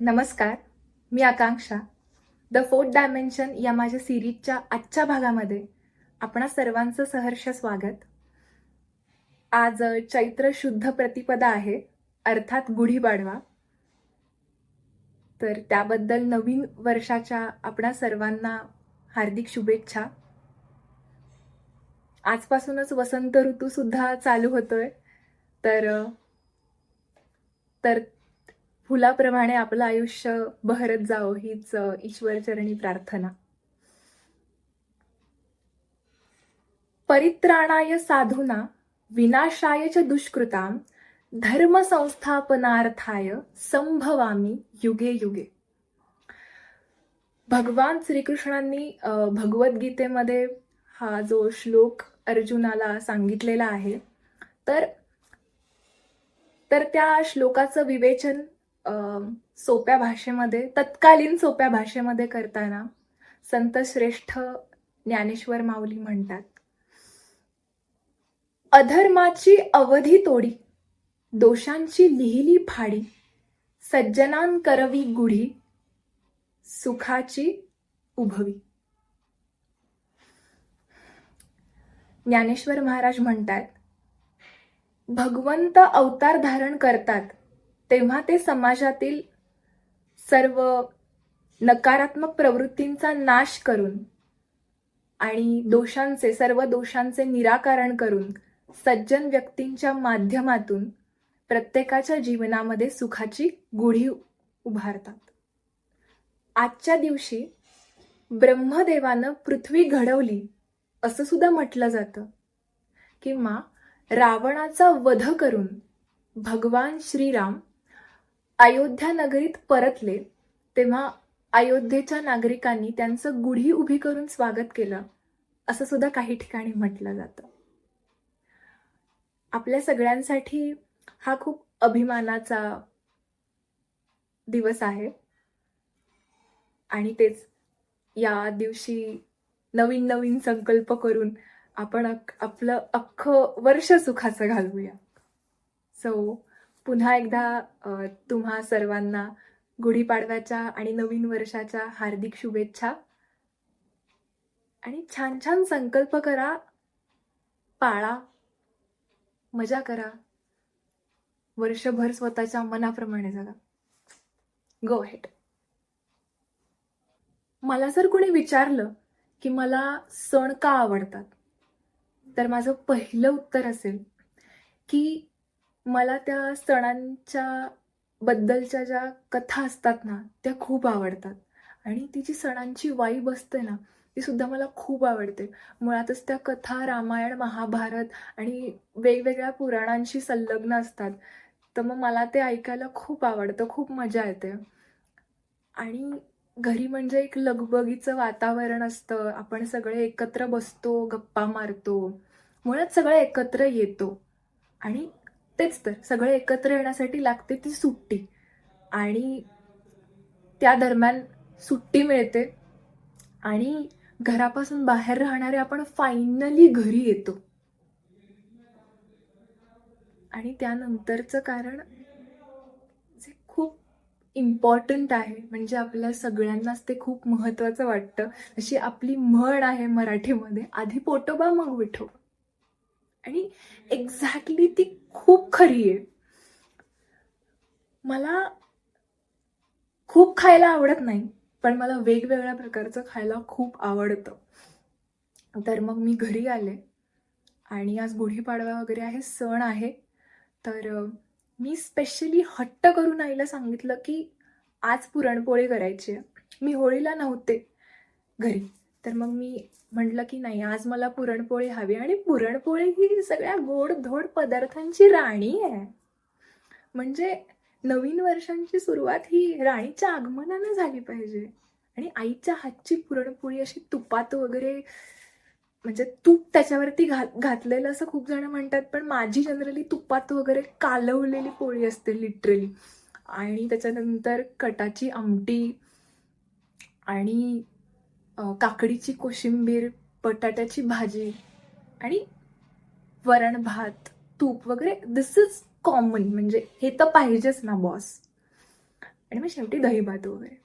नमस्कार मी Akanksha. The fourth dimension या माझ्या सिरीजच्या आजच्या भागामध्ये आपणा सर्वांचं सहर्ष स्वागत. आज चैत्र शुद्ध प्रतिपदा आहे अर्थात गुढीपाडवा तर त्याबद्दल नवीन वर्षाच्या आपणा सर्वांना हार्दिक शुभेच्छा. आजपासूनच वसंत ऋतू सुद्धा चालू होतोय. तर तर फुलाप्रमाणे आपलं आयुष्य बहरत जावं हीच ईश्वरचरणी प्रार्थना. परित्राणाय साधूना विनाशाय च दुष्कृताम धर्म संस्थापनार्थाय संभवामी युगे युगे. भगवान श्रीकृष्णांनी भगवद्गीतेमध्ये हा जो श्लोक अर्जुनाला सांगितलेला आहे तर तर त्या श्लोकाचं विवेचन सोप्या भाषेमध्ये तत्कालीन सोप्या भाषेमध्ये करताना संत श्रेष्ठ ज्ञानेश्वर माऊली म्हणतात अधर्माची अवधी तोडी दोषांची लिहिली फाडी सज्जनान करवी गुढी सुखाची उभवी. ज्ञानेश्वर महाराज म्हणतात भगवंत अवतार धारण करतात तेव्हा ते समाजातील सर्व नकारात्मक प्रवृत्तींचा नाश करून आणि दोषांचे सर्व दोषांचे निराकरण करून सज्जन व्यक्तींच्या माध्यमातून प्रत्येकाच्या जीवनामध्ये सुखाची गुढी उभारतात. आजच्या दिवशी ब्रह्मदेवानं पृथ्वी घडवली असं सुद्धा म्हटलं जातं किंवा रावणाचा वध करून भगवान श्रीराम अयोध्या नगरीत परतले तेव्हा अयोध्येच्या नागरिकांनी त्यांचं गुढी उभी करून स्वागत केलं असं सुद्धा काही ठिकाणी म्हटलं जातं. आपल्या सगळ्यांसाठी हा खूप अभिमानाचा दिवस आहे. आणि तेच या दिवशी नवीन नवीन संकल्प करून आपण आपलं अख्खं वर्ष सुखाचं घालवूया. सो पुन्हा एकदा तुम्हा सर्वांना गुढीपाडव्याच्या आणि नवीन वर्षाच्या हार्दिक शुभेच्छा. आणि छान छान संकल्प करा. पाळा. मजा करा. वर्षभर स्वतःच्या मनाप्रमाणे जगा. गो हेट मला जर कोणी विचारलं की मला सण का आवडतात तर माझं पहिलं उत्तर असेल की मला त्या सणांच्या बद्दलच्या ज्या कथा असतात ना त्या खूप आवडतात. आणि ती जी सणांची वाईब असते ना ती सुद्धा मला खूप आवडते. मुळातच त्या कथा रामायण महाभारत आणि वेगवेगळ्या पुराणांशी संलग्न असतात. तर मग मला ते ऐकायला खूप आवडतं खूप मजा येते. आणि घरी म्हणजे एक लगबगीचं वातावरण असतं. आपण सगळे एकत्र बसतो गप्पा मारतो. मुळात सगळं एकत्र येतो. आणि तेच तर सगळे एकत्र येण्यासाठी लागते ती सुट्टी. आणि त्या दरम्यान सुट्टी मिळते आणि घरापासून बाहेर राहणारे आपण फायनली घरी येतो. आणि त्यानंतरचं कारण जे खूप इम्पॉर्टंट आहे म्हणजे आपल्या सगळ्यांनाच ते खूप महत्त्वाचं वाटतं. अशी आपली म्हण आहे मराठीमध्ये आधी पोटोबा मग विठोबा. आणि एक्झॅक्टली ती खूप खरी आहे. मला खूप खायला आवडत नाही पण मला वेगवेगळ्या प्रकारचं खायला खूप आवडतं. तर मग मी घरी आले आणि आज गुढीपाडवा वगैरे आहे सण आहे. तर मी स्पेशली हट्ट करून आईला सांगितलं की आज पुरणपोळी करायची आहे. मी होळीला नव्हते घरी. तर मग मी म्हटलं की नाही आज मला पुरणपोळी हवी आणि पुरणपोळी ही सगळ्या गोड धोड पदार्थांची राणी आहे. म्हणजे नवीन वर्षांची सुरुवात ही राणीच्या आगमनानं झाली पाहिजे. आणि आईच्या हातची पुरणपोळी अशी तुपात वगैरे म्हणजे तूप त्याच्यावरती घात घातलेलं असं खूप जण म्हणतात पण माझी जनरली तुपात वगैरे कालवलेली पोळी असते लिटरली आणि त्याच्यानंतर कटाची आमटी आणि काकडीची कोशिंबीर बटाट्याची भाजी आणि वरण भात तूप वगैरे. दिस इज कॉमन म्हणजे हे तर पाहिजेच ना बॉस आणि मग शेवटी दहीभात वगैरे.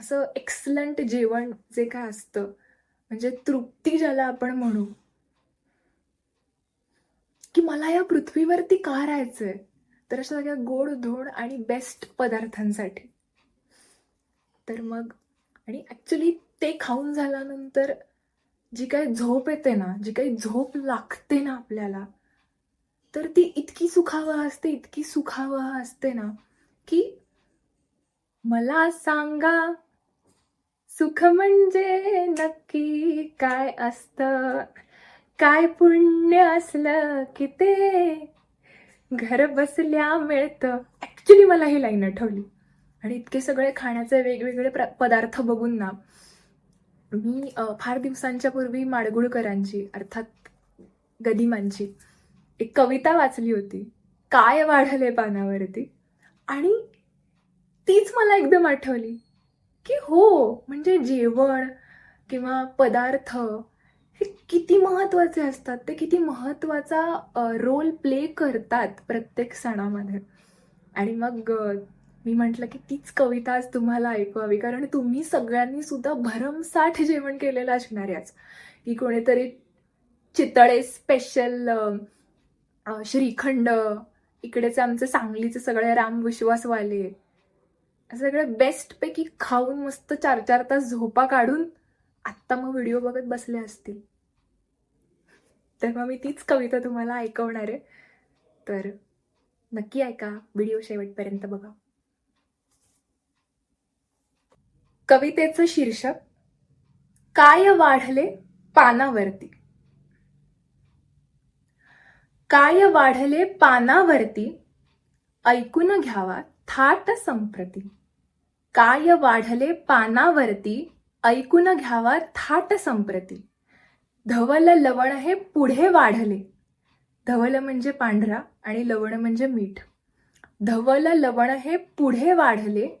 असं एक्सलंट जेवण जे काय असतं म्हणजे तृप्ती ज्याला आपण म्हणू. की मला या पृथ्वीवरती का राहायचंय? तर अशा सगळ्या गोड धोड आणि बेस्ट पदार्थांसाठी. तर मग आणि ॲक्च्युली ते खाऊन झाल्यानंतर जी काही झोप येते ना जी काही झोप लागते ना आपल्याला तर ती इतकी सुखावह असते इतकी सुखावह असते ना की मला सांगा सुख म्हणजे नक्की काय असतं? काय पुण्य असलं की ते? घर बसल्या मिळतं. ॲक्च्युली मला ही लाईन आठवली. आणि इतके सगळे खाण्याचे वेगवेगळे प्र पदार्थ बघून ना मी फार दिवसांच्या पूर्वी माडगुळकरांची अर्थात गदिमांची एक कविता वाचली होती. काय वाढले पानावरती? आणि तीच मला एकदम आठवली की हो म्हणजे जेवण किंवा पदार्थ हे किती महत्त्वाचे असतात. ते किती महत्त्वाचा रोल प्ले करतात प्रत्येक सणामध्ये. आणि मग मी म्हटलं की तीच कविता आज तुम्हाला ऐकवावी. कारण तुम्ही सगळ्यांनी सुद्धा भरमसाठ जेवण केलेलं असणार आज. की कोणीतरी चितळे स्पेशल श्रीखंड इकडेच आमचं सांगलीचे सगळे रामविश्वासवाले सगळे बेस्टपैकी खाऊन मस्त चार चार तास झोपा काढून आत्ता मग व्हिडिओ बघत बसले असतील. तर मग मी तीच कविता तुम्हाला ऐकवणार आहे. तर नक्की ऐका व्हिडिओ शेवटपर्यंत बघा. कवितेचं शीर्षक काय वाढले पानावरती? काय वाढले पानावरती? ऐकून घ्यावा थाट संप्रती. काय वाढले पानावरती? ऐकून घ्यावा थाट संप्रती. धवल लवण हे पुढे वाढले. धवल म्हणजे पांढरा आणि लवण म्हणजे मीठ. धवल लवण हे पुढे वाढले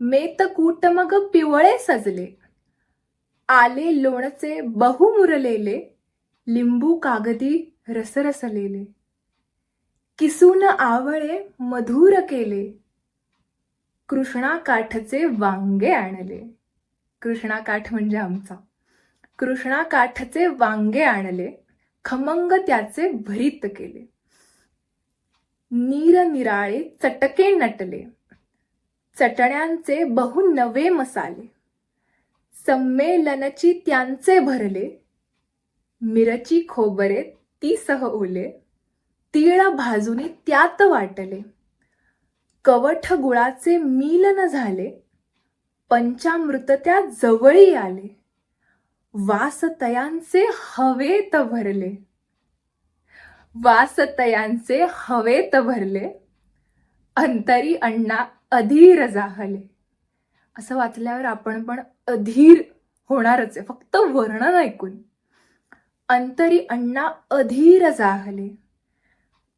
मेतकूट मग पिवळे सजले. आले लोणचे बहुमुरलेले लिंबू कागदी रसरसलेले. किसून आवळे मधुर केले. कृष्णा काठचे वांगे आणले. कृष्णा काठ म्हणजे आमचा. कृष्णा काठचे वांगे आणले. खमंग त्याचे भरीत केले. निरनिराळे चटके नटले. चटण्यांचे बहु नवे मसाले. संमेलनची त्यांचे भरले. मिरची खोबरे ती सह ओले. तीळ भाजूनी त्यात वाटले. कवठ गुळाचे मिलन झाले. पंचामृत त्या जवळी आले. वासतयांचे हवेत भरले. वासतयांचे हवेत भरले. अंतरी अण्णा अधीर जाहले. असं वाचल्यावर आपण पण अधीर होणारच आहे. फक्त वर्णन ऐकून. अंतरी अण्णा अधीर जाहले.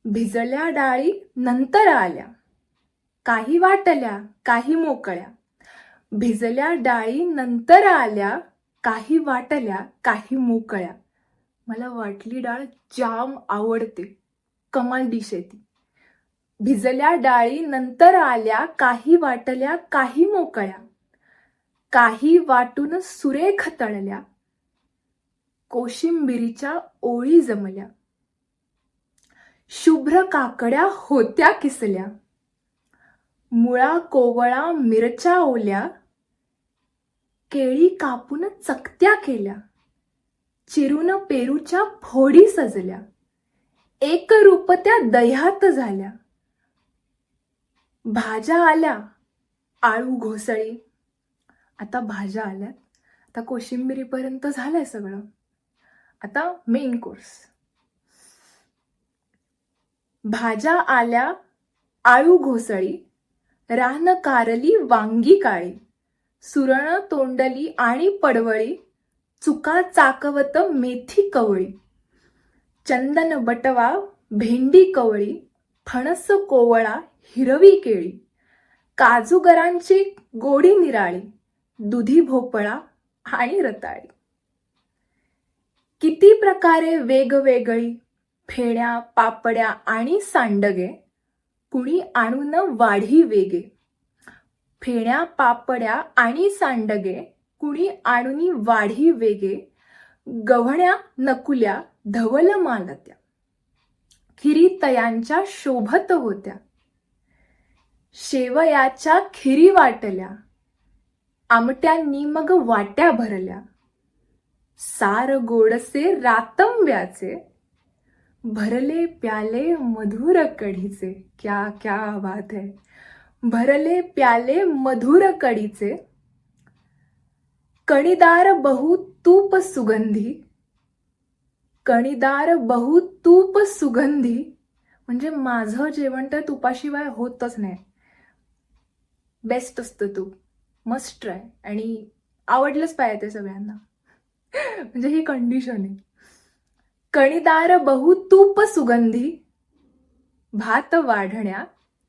भिजल्या डाळी नंतर आल्या. काही वाटल्या काही मोकळ्या. भिजल्या डाळी नंतर आल्या काही वाटल्या काही मोकळ्या. मला वाटली डाळ जाम आवडते. कमाल डिश आहे ती. भिजल्या डाळी नंतर आल्या काही वाटल्या काही मोकळ्या. काही वाटून सुरेख तळल्या. कोशिंबिरीच्या ओळी जमल्या. शुभ्र काकड्या होत्या किसल्या. मुळा कोवळा मिरच्या ओल्या. केळी कापून चकत्या केल्या. चिरून पेरूच्या फोडी सजल्या. एक रूप त्या दह्यात झाल्या. भाज्या आल्या आळू घोसळी. आता भाज्या आल्यात. आता कोशिंबिरीपर्यंत झालंय सगळं. आता मेन कोर्स भाज्या आल्या आळू घोसळी रान कारली वांगी काळी सुरण तोंडली आणि पडवळी चुका चाकवत मेथी कवळी चंदन बटवा भेंडी कवळी फणस कोवळा हिरवी केळी काजूगरांची गोडी निराळी दुधी भोपळा आणि रताळी. किती प्रकारे वेगवेगळी फेण्या पापड्या आणि सांडगे कुणी आणून वाढी वेगे. फेण्या पापड्या आणि सांडगे कुणी आणून वाढी वेगे. गव्हण्या नकुल्या धवल मालत्या. खिरी तयांच्या शोभत होत्या. शेवयाच्या खिरी वाटल्या. आमट्यांनी मग वाट्या भरल्या. सार गोडसे रातंब्याचे. भरले प्याले मधुर कढीचे क्या क्या बात है. भरले प्याले मधुर कढीचे कणीदार बहु तूप सुगंधी. कणीदार बहु तूप सुगंधी. म्हणजे माझं जेवण तर तुपाशिवाय होतच नाही. बेस्ट असतं तूप. मस्ट ट्राय आणि आवडलंच पाहिजे ते सगळ्यांना. म्हणजे ही कंडिशन आहे. कणीदार बहु तूप सुगंधी. भात वाढण्या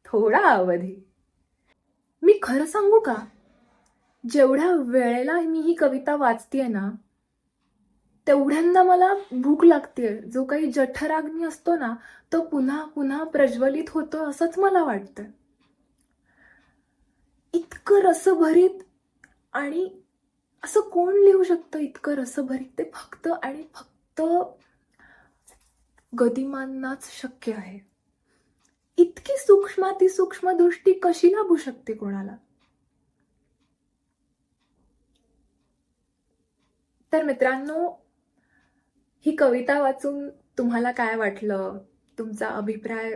थोडा अवधी. मी खरं सांगू का? जेवढ्या वेळेला मी ही कविता वाचतेय ना तेवढ्यांदा मला भूक लागते. जो काही जठराग्नी असतो ना तो पुन्हा पुन्हा प्रज्वलित होतो असंच मला वाटतं. इतकं रसभरीत आणि असं कोण लिहू शकतं इतकं रसभरीत? ते फक्त आणि फक्त गदिमांनाच शक्य आहे. इतकी सूक्ष्म ती सूक्ष्म दृष्टी कशी लाभू शकते कोणाला? तर मित्रांनो ही कविता वाचून तुम्हाला काय वाटलं? तुमचा अभिप्राय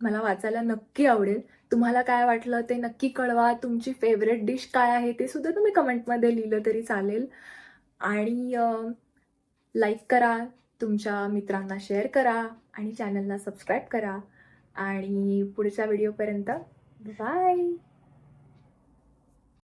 मला वाचायला नक्की आवडेल. तुम्हाला काय वाटलं ते नक्की कळवा. तुमची फेवरेट डिश काय आहे ते सुद्धा तुम्ही कमेंटमध्ये लिहिलं तरी चालेल. आणि लाईक करा तुमच्या मित्रांना शेअर करा आणि चॅनलला सबस्क्राईब करा. आणि पुढच्या व्हिडिओपर्यंत बाय